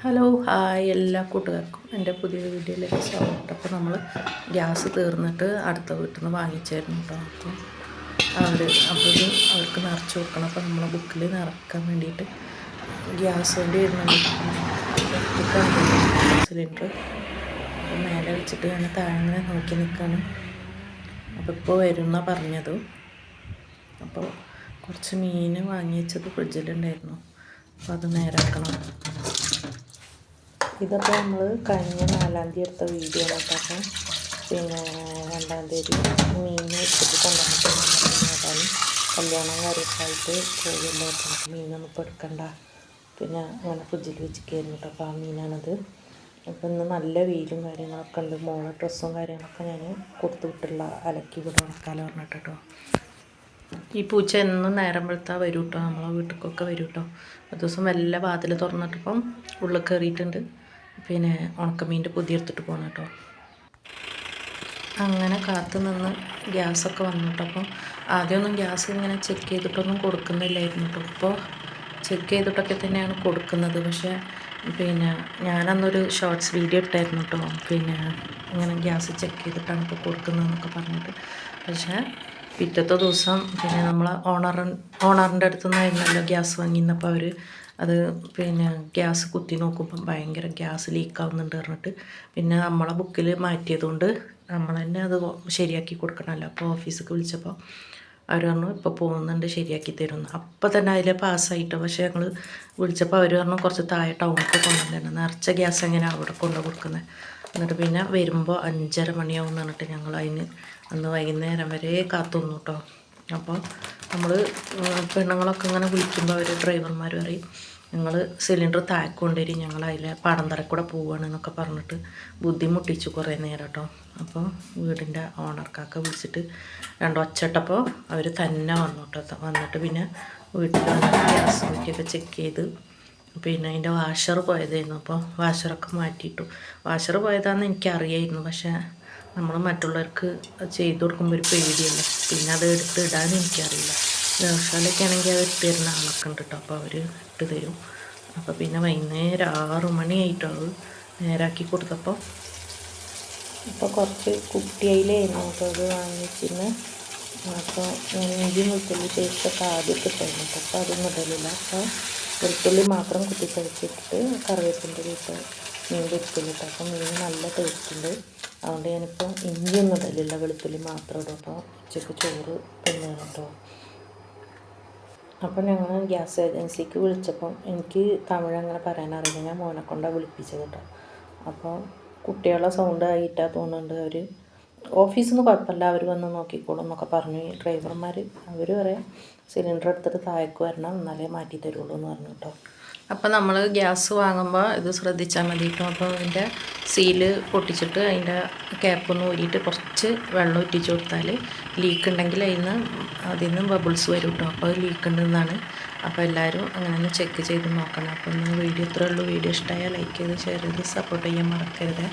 Hello hi എല്ലാ കൂട്ടുകാർക്കും എന്റെ പുതിയ വീഡിയോയിലേക്ക് സ്വാഗതം. അപ്പോൾ നമ്മൾ ഗ്യാസ് തീർന്നിട്ട് അടുത്ത വീട്ടിൽ നിന്ന് വാങ്ങിച്ചായിരുന്നു കേട്ടോ. അപ്പോൾ അവർ അപ്പോൾ അവർക്ക് നിറച്ച് കൊടുക്കണം. അപ്പോൾ നമ്മളെ ബുക്കിൽ നിറക്കാൻ വേണ്ടിയിട്ട് ഗ്യാസ് വേണ്ടി വരുന്നുണ്ട് സിലിണ്ടർ അപ്പോൾ മേലെ വെച്ചിട്ട് ഞാൻ താഴെ നോക്കി നിൽക്കുകയാണ്. അപ്പോൾ ഇപ്പോൾ വരുന്ന പറഞ്ഞത്. അപ്പോൾ കുറച്ച് മീൻ വാങ്ങി വെച്ചത് ഫ്രിഡ്ജിലുണ്ടായിരുന്നു. അപ്പോൾ അത് നേരാക്കണം. ഇതൊക്കെ നമ്മൾ കഴിഞ്ഞ നാലാം തീയതി എടുത്ത വീഡിയോ കേട്ടോ പിന്നെ രണ്ടാം തീയതി മീൻ വെച്ചിട്ട് കൊണ്ടുവന്നിട്ടുണ്ടായിരുന്നു കല്യാണം കാര്യമൊക്കെ ആയിട്ട് മീൻ നമുക്ക് മീനൊന്നും ഇപ്പോൾ എടുക്കണ്ട. പിന്നെ അങ്ങനെ ഫ്രിഡ്ജിൽ വെച്ചിരിക്കുന്നു കേട്ടോ അപ്പോൾ ആ മീനാണത്. അപ്പോൾ ഇന്ന് നല്ല വെയിലും കാര്യങ്ങളൊക്കെ ഉണ്ട്. മോളെ ഡ്രസ്സും കാര്യങ്ങളൊക്കെ ഞാൻ കൊടുത്തു വിട്ടുള്ള അലക്കി വിടും ഉണക്കാലം പറഞ്ഞിട്ട് കേട്ടോ. ഈ പൂച്ച എന്നും നേരം വെളുത്താൽ വരും കേട്ടോ. നമ്മളെ വീട്ടിലേക്കൊക്കെ വരും കേട്ടോ. ദിവസം വല്ല വാതിൽ തുറന്നിട്ടിപ്പം ഉള്ളിൽ കയറിയിട്ടുണ്ട്. പിന്നെ ഉണക്കമീന്റെ പുതിയ എടുത്തിട്ട് പോകണം കേട്ടോ. അങ്ങനെ കാത്തു നിന്ന് ഗ്യാസൊക്കെ വന്നു കേട്ടോ. അപ്പോൾ ആദ്യമൊന്നും ഗ്യാസ് ഇങ്ങനെ ചെക്ക് ചെയ്തിട്ടൊന്നും കൊടുക്കുന്നില്ലായിരുന്നു കേട്ടോ. ഇപ്പോൾ ചെക്ക് ചെയ്തിട്ടൊക്കെ തന്നെയാണ് കൊടുക്കുന്നത്. പക്ഷേ പിന്നെ ഞാനന്നൊരു ഷോർട്സ് വീഡിയോ ഇട്ടായിരുന്നു കേട്ടോ. പിന്നെ ഇങ്ങനെ ഗ്യാസ് ചെക്ക് ചെയ്തിട്ടാണ് ഇപ്പോൾ കൊടുക്കുന്നതെന്നൊക്കെ പറഞ്ഞിട്ട്. പക്ഷേ പിറ്റത്തെ ദിവസം പിന്നെ നമ്മൾ ഓണർ ഓണറിന്റെ അടുത്തു നിന്നായിരുന്നല്ലോ ഗ്യാസ് വാങ്ങിയിരുന്നപ്പോൾ അവർ അത് പിന്നെ ഗ്യാസ് കുത്തി നോക്കുമ്പം ഭയങ്കര ഗ്യാസ് ലീക്ക് ആവുന്നുണ്ട് പറഞ്ഞിട്ട്. പിന്നെ നമ്മളെ ബുക്കിൽ മാറ്റിയതുകൊണ്ട് നമ്മൾ തന്നെ അത് ശരിയാക്കി കൊടുക്കണമല്ലോ അപ്പോൾ ഓഫീസിലേക്ക് വിളിച്ചപ്പോൾ അവർ പറഞ്ഞു ഇപ്പോൾ പോകുന്നുണ്ട് ശരിയാക്കി തരുന്നു അപ്പോൾ തന്നെ അതിൽ പാസ്സായിട്ട് പക്ഷേ ഞങ്ങൾ വിളിച്ചപ്പോൾ അവർ പറഞ്ഞു കുറച്ച് താഴെ ടൗണിലേക്ക് കൊണ്ടുവന്നു നിറച്ച ഗ്യാസ് എങ്ങനെയാണ് അവിടെ കൊണ്ടു കൊടുക്കുന്നത് എന്നിട്ട് പിന്നെ വരുമ്പോൾ അഞ്ചര മണിയാവും എന്ന് പറഞ്ഞിട്ട് ഞങ്ങൾ അതിന് അന്ന് വൈകുന്നേരം വരെ കാത്തുനിന്നു കേട്ടോ അപ്പോൾ നമ്മൾ പെണ്ണുങ്ങളൊക്കെ ഇങ്ങനെ വിളിക്കുമ്പോൾ അവർ ഡ്രൈവർമാർ പറയും ഞങ്ങൾ സിലിണ്ടർ താക്കൊണ്ടേരി ഞങ്ങൾ അതിലെ പാടം തറക്കൂടെ പോവുകയാണ് പറഞ്ഞിട്ട് ബുദ്ധിമുട്ടിച്ചു കുറേ നേരം കേട്ടോ അപ്പോൾ വീടിന്റെ ഓണർക്കൊക്കെ വിളിച്ചിട്ട് രണ്ട് ഒച്ചട്ടപ്പോൾ അവർ തന്നെ വന്നു കേട്ടോ വന്നിട്ട് പിന്നെ വീട്ടിൽ ഗ്യാസ് കുറ്റിയൊക്കെ ചെക്ക് ചെയ്ത് പിന്നെ അതിന്റെ വാഷർ പോയതായിരുന്നു. അപ്പോൾ വാഷറൊക്കെ മാറ്റിയിട്ടു. വാഷർ പോയതാണെന്ന് എനിക്കറിയായിരുന്നു പക്ഷേ നമ്മൾ മറ്റുള്ളവർക്ക് ചെയ്തു കൊടുക്കുമ്പോൾ ഒരു പേടിയല്ലേ? പിന്നെ അത് എടുത്തിടാൻ എനിക്കറിയില്ല. വ്യവസായമൊക്കെ ആണെങ്കിൽ അവർ തരുന്ന ആളൊക്കെ ഉണ്ട് കേട്ടോ. അപ്പോൾ അവർ ഇട്ട് തരും. അപ്പോൾ പിന്നെ വൈകുന്നേരം ആറു മണിയായിട്ടാണ് നേരാക്കി കൊടുത്തപ്പോൾ ഇപ്പോൾ കുറച്ച് കുട്ടിയായില്ലേ നമുക്കത് വാങ്ങിച്ചിരുന്ന്. അപ്പോൾ ഞാൻ ഇഞ്ചി വെളുത്തുള്ളി പേസ്റ്റൊക്കെ ആദ്യമൊക്കെ കഴിഞ്ഞിട്ട് അപ്പോൾ അതൊന്നും ഇടലില്ല അപ്പോൾ വെളുത്തുള്ളി മാത്രം കുത്തി കഴിച്ചിട്ട് കറിവേപ്പിന്റെ വീട്ട് മീൻ പൊരിക്കലിട്ട് അപ്പോൾ മീൻ നല്ല ടേസ്റ്റ് ഉണ്ട്. അതുകൊണ്ട് ഞാനിപ്പോൾ ഇഞ്ചിയൊന്നും ഇടലില്ല. വെളുത്തുള്ളി മാത്രം ഇടും. അപ്പോൾ ഉച്ചയ്ക്ക് ചോറ് തിന്നുകയാണ് കേട്ടോ. അപ്പോൾ ഞങ്ങൾ ഗ്യാസ് ഏജൻസിക്ക് വിളിച്ചപ്പം എനിക്ക് തമിഴ് അങ്ങനെ പറയാനറിയില്ല ഞാൻ മോനെ കൊണ്ടാണ് വിളിപ്പിച്ചത് കേട്ടോ. അപ്പോൾ കുട്ടികളെ സൗണ്ട് ആയിട്ടാ തോന്നുന്നുണ്ട്. അവർ ഓഫീസിൽ നിന്ന് കുഴപ്പമില്ല അവർ വന്ന് നോക്കിക്കോളും എന്നൊക്കെ പറഞ്ഞു. ഈ ഡ്രൈവർമാർ അവർ പറയാം സിലിണ്ടർ എടുത്തിട്ട് താഴേക്ക് വരണം. എന്നാലേ മാറ്റി തരുള്ളൂ എന്ന് പറഞ്ഞു കേട്ടോ. അപ്പോൾ നമ്മൾ ഗ്യാസ് വാങ്ങുമ്പോൾ ഇത് ശ്രദ്ധിച്ചാൽ മതി. അപ്പോൾ അതിന്റെ സീൽ പൊട്ടിച്ചിട്ട് അതിന്റെ ക്യാപ്പൊന്ന് ഊരിയിട്ട് കുറച്ച് വെള്ളം ഒറ്റിച്ച് കൊടുത്താൽ ലീക്ക് ഉണ്ടെങ്കിൽ അതിൽ നിന്ന് അതിൽ നിന്ന് ബബിൾസ് വരും കേട്ടോ അപ്പോൾ ലീക്ക് ഉണ്ടെന്നാണ്. അപ്പോൾ എല്ലാവരും അങ്ങനെ ഒന്ന് ചെക്ക് ചെയ്ത് നോക്കണം. അപ്പോൾ ഒന്ന് വീഡിയോ ഇത്രയേ ഉള്ളൂ. വീഡിയോ ഇഷ്ടമായാൽ ലൈക്ക് ചെയ്ത് ഷെയർ ചെയ്ത് സപ്പോർട്ട് ചെയ്യാൻ മറക്കരുത്.